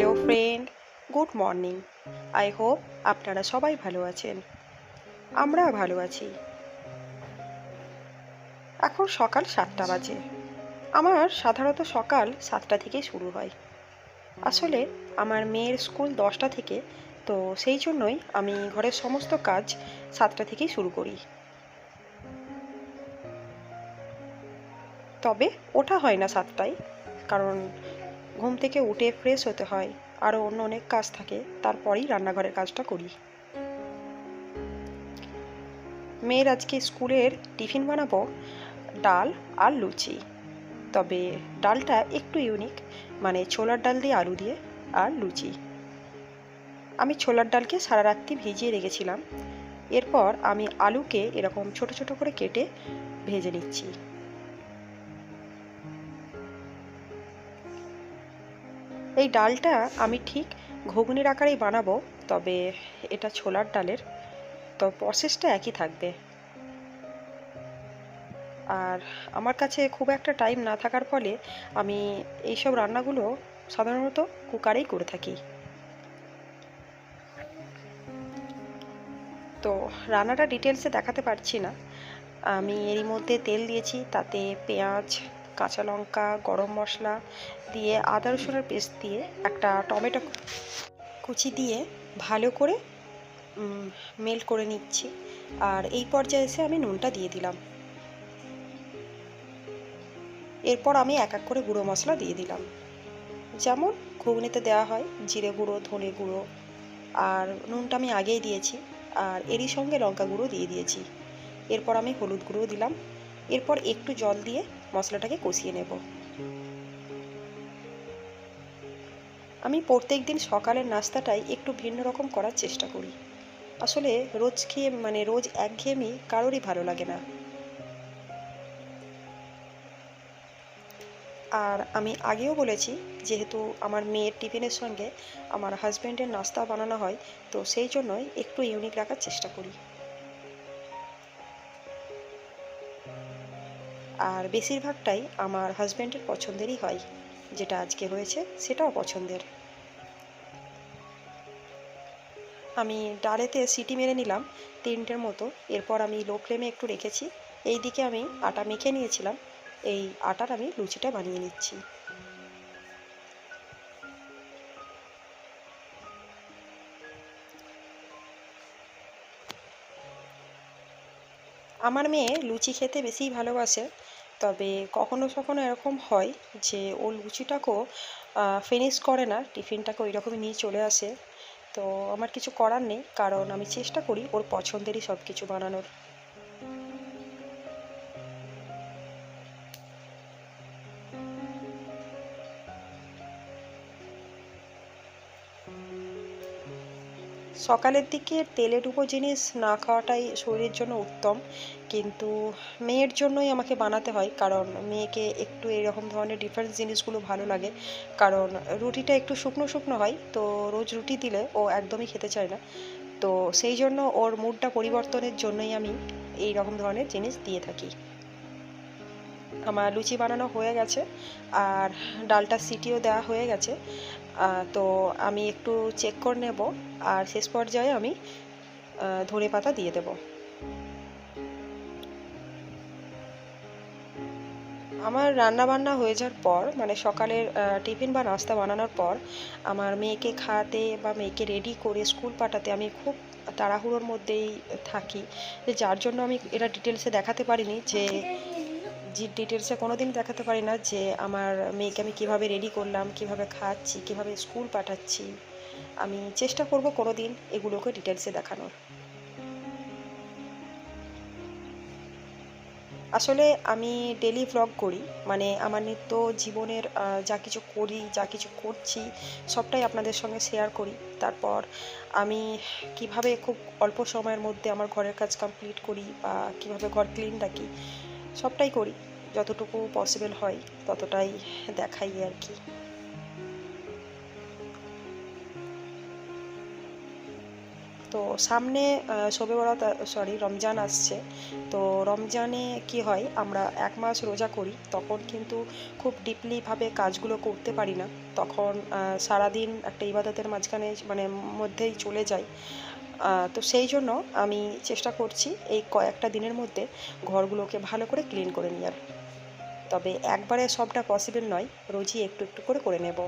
Hello friend, good morning. I hope আপনারা সবাই ভালো আছেন। আমরা ভালো আছি। এখন সকাল সাতটা বাজে। আমার সাধারণত সকাল সাতটা থেকে শুরু হয়। আসলে আমার মেয়ের স্কুল দশটা থেকে, তো সেই জন্যই আমি ঘরের সমস্ত কাজ সাতটা থেকেই শুরু করি। তবে ওঠা হয় না সাতটায়, কারণ ঘুম থেকে উঠে ফ্রেশ হতে হয়। আরও অন্য অনেক কাজ থাকে, তারপরেই রান্নাঘরের কাজটা করি। মেয়ের আজকে স্কুলের টিফিন বানাবো, ডাল আর লুচি। তবে ডালটা একটু ইউনিক মানে ছোলার ডাল দিয়ে আলু দিয়ে আর লুচি। আমি ছোলার ডালকে সারা রাত্রি ভিজিয়ে রেখেছিলাম। এরপর আমি আলুকে এরকম ছোট ছোট করে কেটে ভেজে নিচ্ছি। এই ডালটা আমি ঠিক ঘুগনির আকারেই বানাবো, তবে এটা ছোলার ডালের, তো প্রসেসটা একই থাকবে। আর আমার কাছে খুব একটা টাইম না থাকার ফলে আমি এইসব রান্নাগুলো সাধারণত কুকারেই করে থাকি। তো রান্নাটা ডিটেলসে দেখাতে পারছি না। আমি এরই মধ্যে তেল দিয়েছি, তাতে পেঁয়াজ কাঁচা লঙ্কা, গরম মশলা দিয়ে আদা রসুনের পেস্ট দিয়ে একটা টমেটো কুচি দিয়ে ভালো করে মেল্ট করে নিচ্ছি। আর এই পর্যায়ে এসে আমি নুনটা দিয়ে দিলাম। এরপর আমি এক এক করে গুঁড়ো মশলা দিয়ে দিলাম। যেমন ঘুগনিতে দেওয়া হয় জিরে গুঁড়ো, ধনে গুঁড়ো। আর নুনটা আমি আগেই দিয়েছি। আর এরই সঙ্গে লঙ্কা গুঁড়ো দিয়ে দিয়েছি। এরপর আমি হলুদ গুঁড়ো দিলাম। এরপর একটু জল দিয়ে মশলাটাকে কষিয়ে নেব। আমি প্রত্যেক দিন সকালের নাস্তাটাই একটু ভিন্ন রকম করার চেষ্টা করি। আসলে রোজ খেয়ে মানে রোজ একঘেয়েমি কারোরই ভালো লাগে না। আর আমি আগেও বলেছি, যেহেতু আমার মেয়ের টিফিনের সঙ্গে আমার হাজব্যান্ডের নাস্তা বানানো হয়, তো সেই জন্যই একটু ইউনিক রাখার চেষ্টা করি। আর বেশিরভাগটাই আমার হাজব্যান্ডের পছন্দেরই হয়। যেটা আজকে হয়েছে, সেটাও পছন্দের। আমি ডালেতে সিটি মেরে নিলাম তিনটের মতো। এরপর আমি লো ফ্লেমে একটু রেখেছি। এই দিকে আমি আটা মেখে নিয়েছিলাম। এই আটার আমি লুচিটা বানিয়ে নিচ্ছি। আমার মেয়ে লুচি খেতে বেশিই ভালোবাসে, তবে কখনো কখনো এরকম হয় যে ও লুচিটাকেও ফিনিশ করে না, টিফিনটাকে ওই রকমই নিয়ে চলে আসে। তো আমার কিছু করার নেই, কারণ আমি চেষ্টা করি ওর পছন্দেরই সব কিছু বানানোর। সকালের দিকে তেলে ডুবো জিনিস না খাওয়াটাই শরীরের জন্য উত্তম। কিন্তু মেয়ের জন্যই আমাকে বানাতে হয়, কারণ মেয়েকে একটু এরকম ধরনের ডিফারেন্ট জিনিসগুলো ভালো লাগে। কারণ রুটিটা একটু শুকনো শুকনো হয়, তো রোজ রুটি দিলে ও একদমই খেতে চায় না। তো সেই জন্য ওর মুডটা পরিবর্তনের জন্যই আমি এই রকম ধরনের জিনিস দিয়ে থাকি। আমার লুচি বানানো হয়ে গেছে আর ডালটা সিটিও দেওয়া হয়ে গেছে। তো আমি একটু চেক করে নেব আর শেষ পর্যায়ে আমি ধনে পাতা দিয়ে দেব। আমার রান্না বান্না হয়ে যাওয়ার পর মানে সকালের টিফিন বা নাস্তা বানানোর পর, আমার মেয়েকে খাওয়াতে বা মেয়েকে রেডি করে স্কুল পাঠাতে আমি খুব তাড়াহুড়োর মধ্যেই থাকি। যার জন্য আমি এটা ডিটেলসে দেখাতে পারিনি যে যে ডিটেলসে কোনো দিন দেখাতে পারি না যে আমার মেয়েকে আমি কীভাবে রেডি করলাম, কীভাবে খাওয়াচ্ছি কীভাবে স্কুল পাঠাচ্ছি। আমি চেষ্টা করব কোনো দিন এগুলোকে ডিটেলসে দেখানোর। আসলে আমি ডেলি ভ্লগ করি মানে আমার নিত্য জীবনের যা কিছু করি, যা কিছু করছি, সবটাই আপনাদের সঙ্গে শেয়ার করি। তারপর আমি কীভাবে খুব অল্প সময়ের মধ্যে আমার ঘরের কাজ কমপ্লিট করি বা কীভাবে ঘর ক্লিন রাখি সবটাই করি। যতটুকু পসিবল হয়, ততটাই দেখাই আর কি। তো সামনে শবে বরাত সরি রমজান আসছে। তো রমজানে কি হয়, আমরা এক মাস রোজা করি, তখন কিন্তু খুব ডিপলিভাবে কাজগুলো করতে পারি না। তখন সারাদিন একটা ইবাদতের মাঝখানে মানে মধ্যেই চলে যায় তো সেই জন্য আমি চেষ্টা করছি এই কয়েকটা দিনের মধ্যে ঘরগুলোকে ভালো করে ক্লিন করে নেওয়ার। তবে একবারে সবটা পসিবল নয়, রোজই একটু একটু করে করে নেব।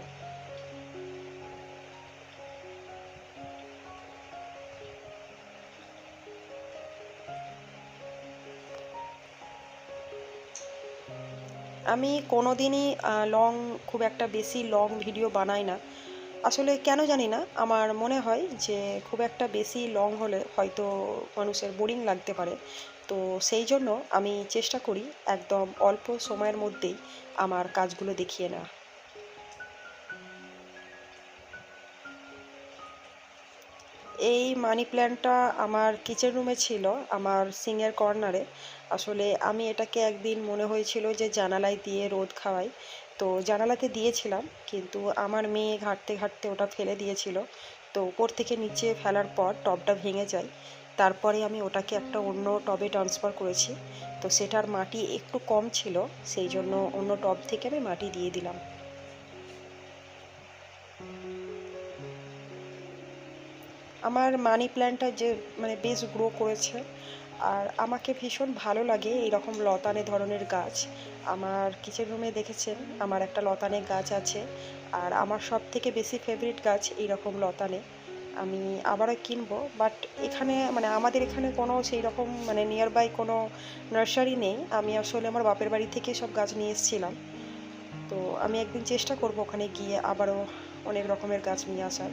আমি কোনো দিনই লং খুব একটা বেশি লং ভিডিও বানাই না। আসলে কেন জানি না, আমার মনে হয় যে খুব একটা বেশি লং হলে হয়তো মানুষের বোরিং লাগতে পারে। তো সেই জন্য আমি চেষ্টা করি একদম অল্প সময়ের মধ্যেই আমার কাজগুলো দেখিয়ে নেওয়া। এই মানি প্ল্যান্টটা আমার কিচেন রুমে ছিল, আমার সিংয়ের কর্নারে আসলে আমি এটাকে একদিন মনে হয়েছিল যে জানালায় দিয়ে রোদ খাওয়াই। তো জানালাতে দিয়েছিলাম, কিন্তু আমার মেয়ে ঘাঁটতে ঘাঁটতে ওটা ফেলে দিয়েছিল। তো উপর থেকে নিচে ফেলার পর টবটা ভেঙে যায়। তারপরে আমি ওটাকে একটা অন্য টবে ট্রান্সফার করেছি। তো সেটার মাটি একটু কম ছিল, সেই জন্য অন্য টব থেকে আমি মাটি দিয়ে দিলাম। আমার মানি প্ল্যান্টটা যে মানে বেশ গ্রো করেছে আর আমাকে ভীষণ ভালো লাগে এইরকম লতানে ধরনের গাছ। আমার কিচেন রুমে দেখেছেন, আমার একটা লতানে গাছ আছে আর আমার সব থেকে বেশি ফেভারিট গাছ এইরকম লতানে। আমি আবারও কিনবো বাট এখানে মানে আমাদের এখানে কোনো সেই রকম মানে নিয়ার বাই কোনো নার্সারি নেই। আমি আসলে আমার বাপের বাড়ি থেকে সব গাছ নিয়ে এসেছিলাম। তো আমি একদিন চেষ্টা করব ওখানে গিয়ে আবারও অনেক রকমের গাছ নিয়ে আসার।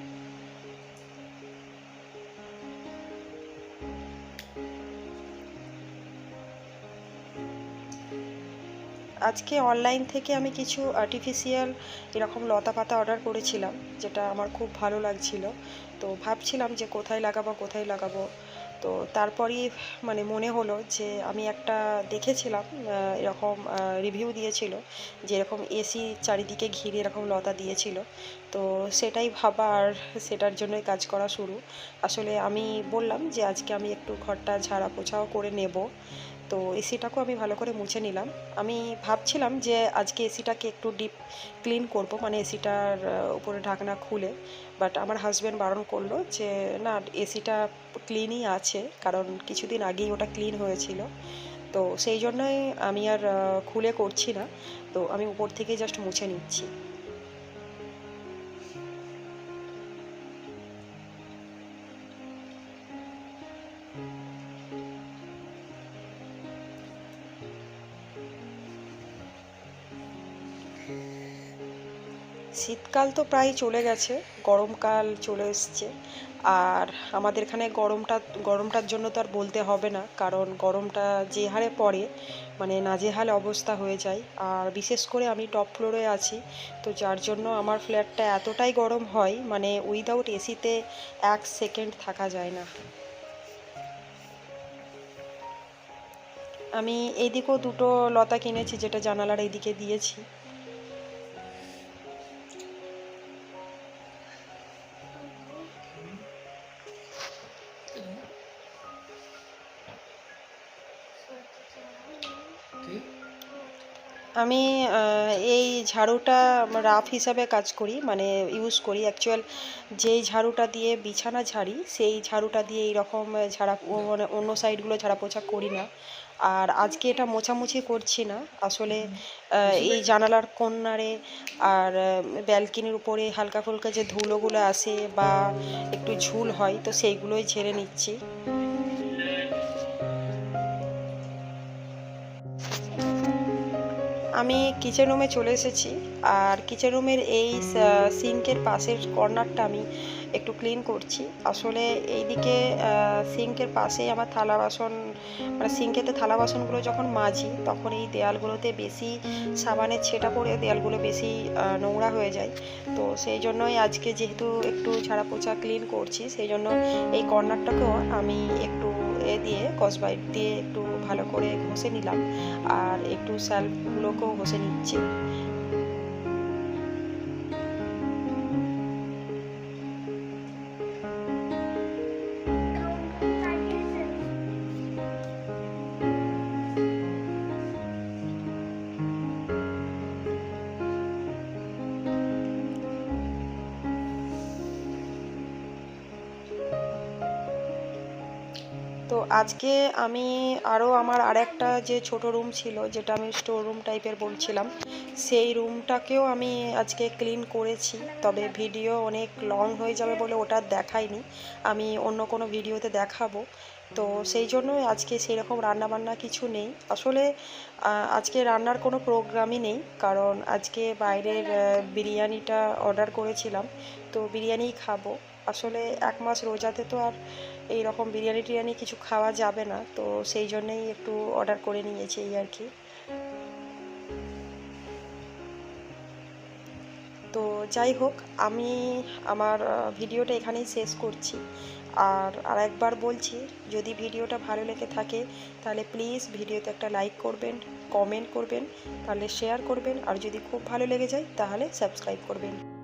আজকে অনলাইন থেকে আমি কিছু আর্টিফিশিয়াল এরকম লতা পাতা অর্ডার করেছিলাম, যেটা আমার খুব ভালো লাগছিল। তো ভাবছিলাম যে কোথায় লাগাবো কোথায় লাগাবো। তো তারপরই মানে মনে হলো যে আমি একটা দেখেছিলাম এরকম রিভিউ দিয়েছিল, যে এরকম এসি চারিদিকে ঘিরে এরকম লতা দিয়েছিল। তো সেটাই ভাবা আর সেটার জন্যই কাজ করা শুরু। আসলে আমি বললাম যে আজকে আমি একটু ঘরটা ঝাড়া পোছাও করে নেব। তো এসিটাকেও আমি ভালো করে মুছে নিলাম। আমি ভাবছিলাম যে আজকে এসিটাকে একটু ডিপ ক্লিন করব মানে এসিটার উপরে ঢাকনা খুলে। বাট আমার হাজব্যান্ড বারণ করল যে, না, এসিটা ক্লিনই আছে, কারণ কিছুদিন আগেই ওটা ক্লিন হয়েছিল। তো সেই জন্যই আমি আর খুলে করছি না। তো আমি উপর থেকে জাস্ট মুছে নিচ্ছি। শীতকাল তো প্রায় চলে গেছে, গরমকাল চলে এসছে। আর আমাদের এখানে গরমটা, গরমটার জন্য তো আর বলতে হবে না, কারণ গরমটা যে হারে পড়ে মানে নাজেহাল অবস্থা হয়ে যায়। আর বিশেষ করে আমি টপ ফ্লোরে আছি, তো যার জন্য আমার ফ্ল্যাটটা এতটাই গরম হয় মানে উইদাউট এসিতে এক সেকেন্ড থাকা যায় না। আমি এইদিকেও দুটো লতা কিনেছি, যেটা জানালার এইদিকে দিয়েছি। আমি এই ঝাড়ুটা রাফ হিসাবে কাজ করি মানে ইউজ করি। অ্যাকচুয়াল যেই ঝাড়ুটা দিয়ে বিছানা ঝাড়ি সেই ঝাড়ুটা দিয়ে এইরকম ঝাড়া মানে অন্য সাইডগুলো ঝাড়া পোছা করি না। আর আজকে এটা মোছামুছি করছি না। আসলে এই জানালার কর্নারে আর ব্যালকিনির উপরে হালকা ফুলকা যে ধুলোগুলো আসে বা একটু ঝুল হয় তো সেইগুলোই ঝেড়ে নিচ্ছি। আমি কিচেন রুমে চলে এসেছি। আর কিচেন রুমের এই সিঙ্কের পাশের কর্নারটা আমি একটু ক্লিন করছি। আসলে এইদিকে সিঙ্কের পাশেই আমার থালা বাসন মানে সিঙ্কেতে থালা বাসনগুলো যখন মাজি, তখন এই দেয়ালগুলোতে বেশি সাবানের ছেটা পড়ে দেয়ালগুলো বেশি নোংরা হয়ে যায়। তো সেই জন্যই আজকে যেহেতু একটু ঝাড়া পোছা ক্লিন করছি, সেই জন্য এই কর্নারটাকেও আমি একটু এ দিয়ে কসবাইট দিয়ে একটু ভালো করে ঘষে নিলাম। আর একটু স্যাল্পগুলোকেও ঘষে নিচ্ছি। তো আজকে আমি আরও আমার আর একটা যে ছোট রুম ছিল, যেটা আমি স্টোর রুম টাইপের বলছিলাম, সেই রুমটাকেও আমি আজকে ক্লিন করেছি। তবে ভিডিও অনেক লং হয়ে যাবে বলে ওটা দেখাইনি। আমি অন্য কোনো ভিডিওতে দেখাবো। তো সেই জন্য আজকে সেরকম রান্নাবান্না কিছু নেই। আসলে আজকে রান্নার কোনো প্রোগ্রামই নেই, কারণ আজকে বাইরের বিরিয়ানিটা অর্ডার করেছিলাম। তো বিরিয়ানিই খাব। আসলে এক মাস রোজাতে তো আর এই রকম বিরিয়ানি টিরিয়ানি কিছু খাওয়া যাবে না, তো সেই জন্যেই একটু অর্ডার করে নিয়েছি এই আর কি। তো যাই হোক, আমি আমার ভিডিওটা এখানেই শেষ করছি। আর আরেকবার বলছি, যদি ভিডিওটা ভালো লেগে থাকে, তাহলে প্লিজ ভিডিওতে একটা লাইক করবেন কমেন্ট করবেন, তাহলে শেয়ার করবেন, আর যদি খুব ভালো লেগে যায়, তাহলে সাবস্ক্রাইব করবেন।